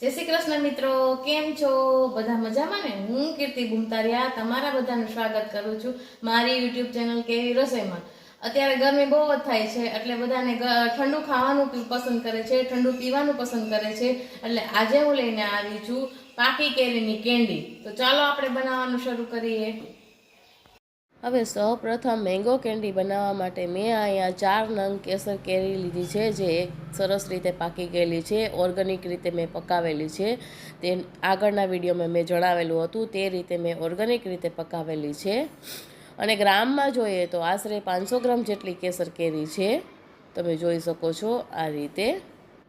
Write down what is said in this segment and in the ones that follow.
જય શ્રી કૃષ્ણ મિત્રો, કેમ છો? બધા મજામાં ને? હું કીર્તિ ગુમતારિયા તમારા બધાનું સ્વાગત કરું છું મારી યુટ્યુબ ચેનલ કેવી રસોઈમાં. અત્યારે ગરમી બહુ જ થાય છે, એટલે બધાને ઠંડુ ખાવાનું પસંદ કરે છે, ઠંડુ પીવાનું પસંદ કરે છે, એટલે આજે હું લઈને આવી છું પાકી કેરીની કેન્ડી તો ચાલો આપણે બનાવવાનું શરૂ કરીએ. હવે સૌપ્રથમ મેંગો કેન્ડી બનાવવા માટે મેં અહીંયા ચાર નંગ કેસર કેરી લીધી છે, જે એક સરસ રીતે પાકી ગયેલી છે, ઓર્ગેનિક રીતે મેં પકાવેલી છે. તે આગળના વિડીયોમાં મેં જણાવેલું હતું, તે રીતે મેં ઓર્ગેનિક રીતે પકાવેલી છે. અને ગ્રામમાં જોઈએ તો આશરે પાંચસો ગ્રામ જેટલી કેસર કેરી છે. તમે જોઈ શકો છો આ રીતે.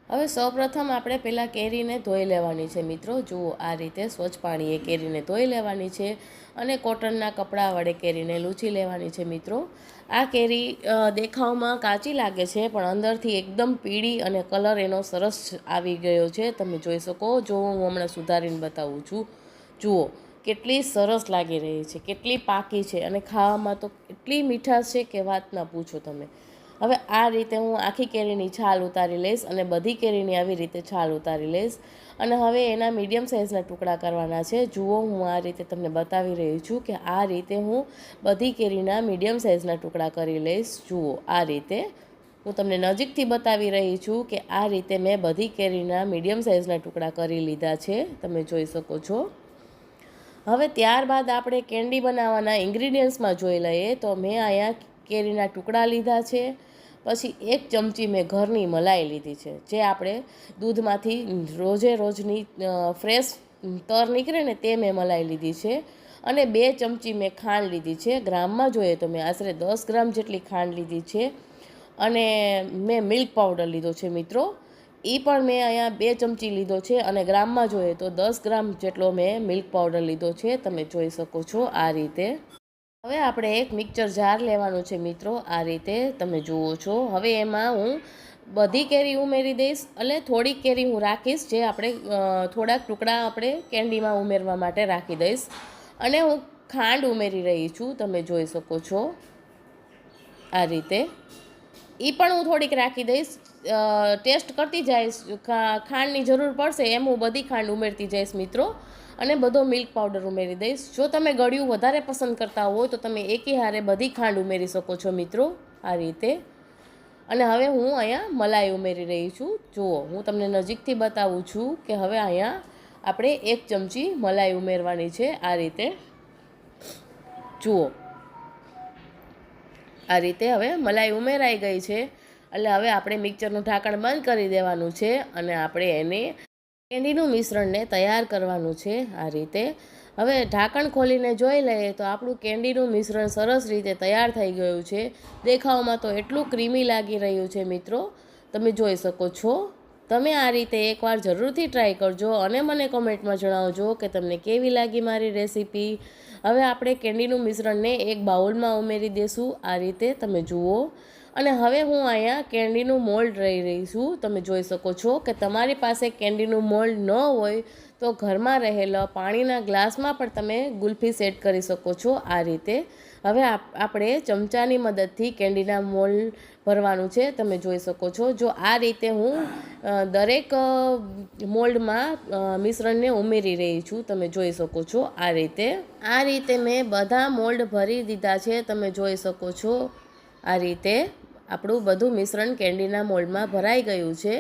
હવે સૌપ્રથમ આપણે પહેલાં કેરીને ધોઈ લેવાની છે મિત્રો. જુઓ, આ રીતે સ્વચ્છ પાણીએ કેરીને ધોઈ લેવાની છે અને કોટનના કપડાં વડે કેરીને લૂછી લેવાની છે મિત્રો. આ કેરી દેખાવમાં કાચી લાગે છે, પણ અંદરથી એકદમ પીળી અને કલર એનો સરસ આવી ગયો છે. તમે જોઈ શકો, જો હું હમણાં સુધારીને બતાવું છું. જુઓ, કેટલી સરસ લાગી રહી છે, કેટલી પાકી છે અને ખાવામાં તો એટલી મીઠાશ છે કે વાત ના પૂછો તમે. હવે આ રીતે હું આખી કેરીની છાલ ઉતારી લઈશ અને બધી કેરીની આવી રીતે છાલ ઉતારી લઈશ. અને હવે એના મીડિયમ સાઇઝના ટુકડા કરવાના છે. જુઓ, હું આ રીતે તમને બતાવી રહી છું કે આ રીતે હું બધી કેરીના મીડિયમ સાઇઝના ટુકડા કરી લઈશ. જુઓ, આ રીતે. હું તમને નજીકથી બતાવી રહી છું કે આ રીતે મેં બધી કેરીના મીડિયમ સાઇઝના ટુકડા કરી લીધા છે. તમે જોઈ શકો છો. હવે ત્યારબાદ આપણે કેન્ડી બનાવવાના ઇન્ગ્રીડિયન્ટ્સમાં જોઈ લઈએ તો મેં અહીંયા કેરીના ટુકડા લીધા છે. પછી એક ચમચી મેં ઘરની મલાઈ લીધી છે, જે આપણે દૂધમાંથી રોજે રોજની ફ્રેશ તર નીકળે ને તે મેં મલાઈ લીધી છે. અને બે ચમચી મેં ખાંડ લીધી છે. ગ્રામમાં જોઈએ તો મેં આશરે દસ ગ્રામ જેટલી ખાંડ લીધી છે. અને મેં મિલ્ક પાવડર લીધો છે મિત્રો. એ પણ મેં અહીંયા બે ચમચી લીધો છે અને ગ્રામમાં જોઈએ તો દસ ગ્રામ જેટલો મેં મિલ્ક પાવડર લીધો છે. તમે જોઈ શકો છો આ રીતે. હવે આપણે એક મિક્સર જાર લેવાનું છે મિત્રો, આ રીતે તમે જુઓ છો. હવે એમાં હું બધી કેરી ઉમેરી દઈશ, એટલે થોડીક કેરી હું રાખીશ જે આપણે થોડાક ટુકડા આપણે કેન્ડીમાં ઉમેરવા માટે રાખી દઈશ. અને હું ખાંડ ઉમેરી રહી છું, તમે જોઈ શકો છો. આ રીતે. એ પણ હું થોડીક રાખી દઈશ. ટેસ્ટ કરતી જઈશ ખાંડની જરૂર પડશે એમ હું બધી ખાંડ ઉમેરતી જઈશ મિત્રો. અને બધો મિલ્ક પાવડર ઉમેરી દઈશ. જો તમે ગળ્યું વધારે પસંદ કરતા હોય તો તમે એકી હારે બધી ખાંડ ઉમેરી શકો છો મિત્રો, આ રીતે. અને હવે હું અહીંયા મલાઈ ઉમેરી રહી છું. જુઓ, હું તમને નજીકથી બતાવું છું કે હવે અહીંયા આપણે એક ચમચી મલાઈ ઉમેરવાની છે આ રીતે. જુઓ. આ રીતે હવે મલાઈ ઉમેરાઈ ગઈ છે. એટલે હવે આપણે મિક્સરનું ઢાંકણ બંધ કરી દેવાનું છે અને આપણે એને કેન્ડીનું મિશ્રણને તૈયાર કરવાનું છે આ રીતે. હવે ઢાંકણ ખોલીને જોઈ લઈએ તો આપણું કેન્ડીનું મિશ્રણ સરસ રીતે તૈયાર થઈ ગયું છે. દેખાવમાં તો એટલું ક્રીમી લાગી રહ્યું છે મિત્રો. તમે જોઈ શકો છો. તમે આ રીતે એકવાર જરૂરથી ટ્રાય કરજો અને મને કોમેન્ટમાં જણાવજો કે તમને કેવી લાગી મારી રેસીપી. હવે આપણે કેન્ડીનું મિશ્રણને એક બાઉલમાં ઉમેરી દઈશું આ રીતે તમે જુઓ. અને હવે હું અહીંયા કેન્ડીનું મોલ્ડ રહી રહી છું. તમે જોઈ શકો છો કે તમારી પાસે કેન્ડીનું મોલ્ડ ન હોય તો ઘરમાં રહેલા પાણીના ગ્લાસમાં પણ તમે ગુલ્ફી સેટ કરી શકો છો આ રીતે. હવે આપ- આપણે ચમચાની મદદથી કેન્ડીના મોલ્ડ ભરવાનું છે. તમે જોઈ શકો છો. જો આ રીતે હું દરેક મોલ્ડમાં મિશ્રણને ઉમેરી રહી છું. તમે જોઈ શકો છો આ રીતે. આ રીતે મેં બધા મોલ્ડ ભરી દીધા છે. તમે જોઈ શકો છો આ રીતે. આપણું બધું મિશ્રણ કેન્ડીના મોલ્ડમાં ભરાઈ ગયું છે.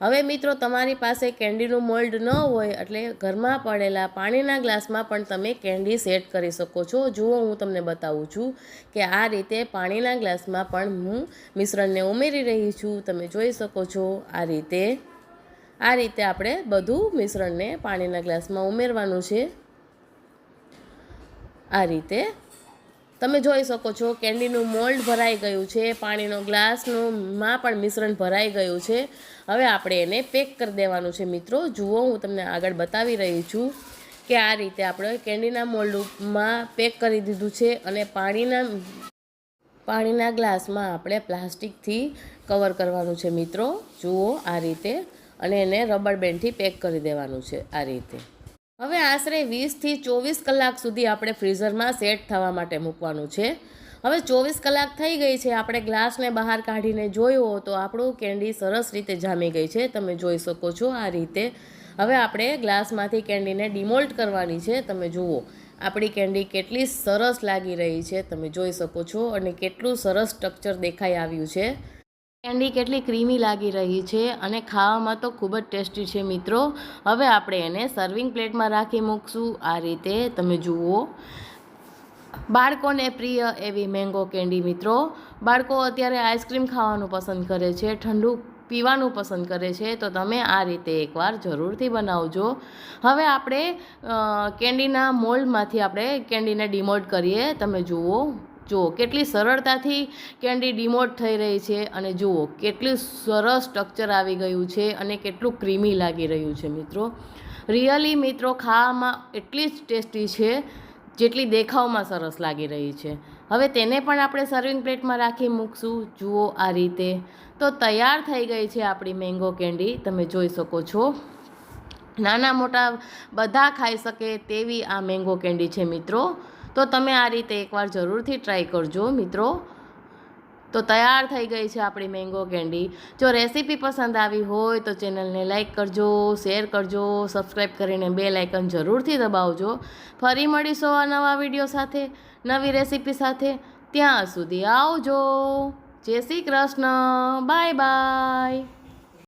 હવે મિત્રો, તમારી પાસે કેન્ડીનું મોલ્ડ ન હોય એટલે ઘરમાં પડેલા પાણીના ગ્લાસમાં પણ તમે કેન્ડી સેટ કરી શકો છો. જુઓ, હું તમને બતાવું છું કે આ રીતે પાણીના ગ્લાસમાં પણ હું મિશ્રણને ઉમેરી રહી છું. તમે જોઈ શકો છો આ રીતે આ રીતે આપણે બધું મિશ્રણને પાણીના ગ્લાસમાં ઉમેરવાનું છે. આ રીતે તમે જોઈ શકો છો, કેન્ડીનું મોલ્ડ ભરાઈ ગયું છે, પાણીનો ગ્લાસનું માં પણ મિશ્રણ ભરાઈ ગયું છે. હવે આપણે એને પેક કરી દેવાનું છે મિત્રો. જુઓ, હું તમને આગળ બતાવી રહી છું કે આ રીતે આપણે કેન્ડીના મોલ્ડમાં પેક કરી દીધું છે અને પાણીના પાણીના ગ્લાસમાં આપણે પ્લાસ્ટિકથી કવર કરવાનું છે મિત્રો. જુઓ, આ રીતે. અને એને રબર બેન્ડથી પેક કરી દેવાનું છે આ રીતે. હવે આશરે વીસથી ચોવીસ કલાક સુધી આપણે ફ્રીઝરમાં સેટ થવા માટે મૂકવાનું છે. હવે ચોવીસ કલાક થઈ ગઈ છે, આપણે ગ્લાસને બહાર કાઢીને જોયો તો આપણું કેન્ડી સરસ રીતે જામી ગઈ છે, તમે જોઈ શકો છો આ રીતે. હવે આપણે ગ્લાસમાંથી કેન્ડીને ડિમોલ્ટ કરવાની છે, તમે જુઓ, આપણી કેન્ડી કેટલી સરસ લાગી રહી છે, તમે જોઈ શકો છો, અને કેટલું સરસ સ્ટ્રક્ચર દેખાઈ આવ્યું છે. કેન્ડી કેટલી ક્રીમી લાગી રહી છે અને ખાવામાં તો ખૂબ જ ટેસ્ટી છે મિત્રો. હવે આપણે એને સર્વિંગ પ્લેટમાં રાખી મૂકશું. આ રીતે તમે જુઓ. બાળકોને પ્રિય એવી મેંગો કેન્ડી મિત્રો. બાળકો અત્યારે આઈસ્ક્રીમ ખાવાનું પસંદ કરે છે, ઠંડુ પીવાનું પસંદ કરે છે, તો તમે આ રીતે એકવાર જરૂરથી બનાવજો. હવે આપણે કેન્ડીના મોલ્ડમાંથી આપણે કેન્ડીને ડિમોલ્ડ કરીએ. તમે જુઓ. જુઓ, કેટલી સરળતાથી કેન્ડી ડિમોટ થઈ રહી છે અને જુઓ, કેટલું સરસ સ્ટ્રક્ચર આવી ગયું છે અને કેટલું ક્રીમી લાગી રહ્યું છે મિત્રો. રિયલી મિત્રો, ખાવામાં એટલી જ ટેસ્ટી છે, જેટલી દેખાવમાં સરસ લાગી રહી છે. હવે તેને પણ આપણે સર્વિંગ પ્લેટમાં રાખી મૂકશું. જુઓ આ રીતે. તો તૈયાર થઈ ગઈ છે આપણી મેંગો કેન્ડી તમે જોઈ શકો છો. નાના મોટા બધા ખાઈ શકે તેવી આ મેંગો કેન્ડી છે મિત્રો. તો તમે આ રીતે એકવાર જરૂરથી ટ્રાય કરજો મિત્રો. તો તૈયાર થઈ ગઈ છે આપણી મેંગો કેન્ડી જો રેસીપી પસંદ આવી હોય તો ચેનલને લાઇક કરજો શેર કરજો સબસ્ક્રાઈબ કરીને બે લાઇકન જરૂરથી દબાવજો. ફરી મળીશું આ નવા વીડિયો સાથે, નવી રેસીપી સાથે. ત્યાં સુધી આવજો. જય શ્રી કૃષ્ણ. Bye bye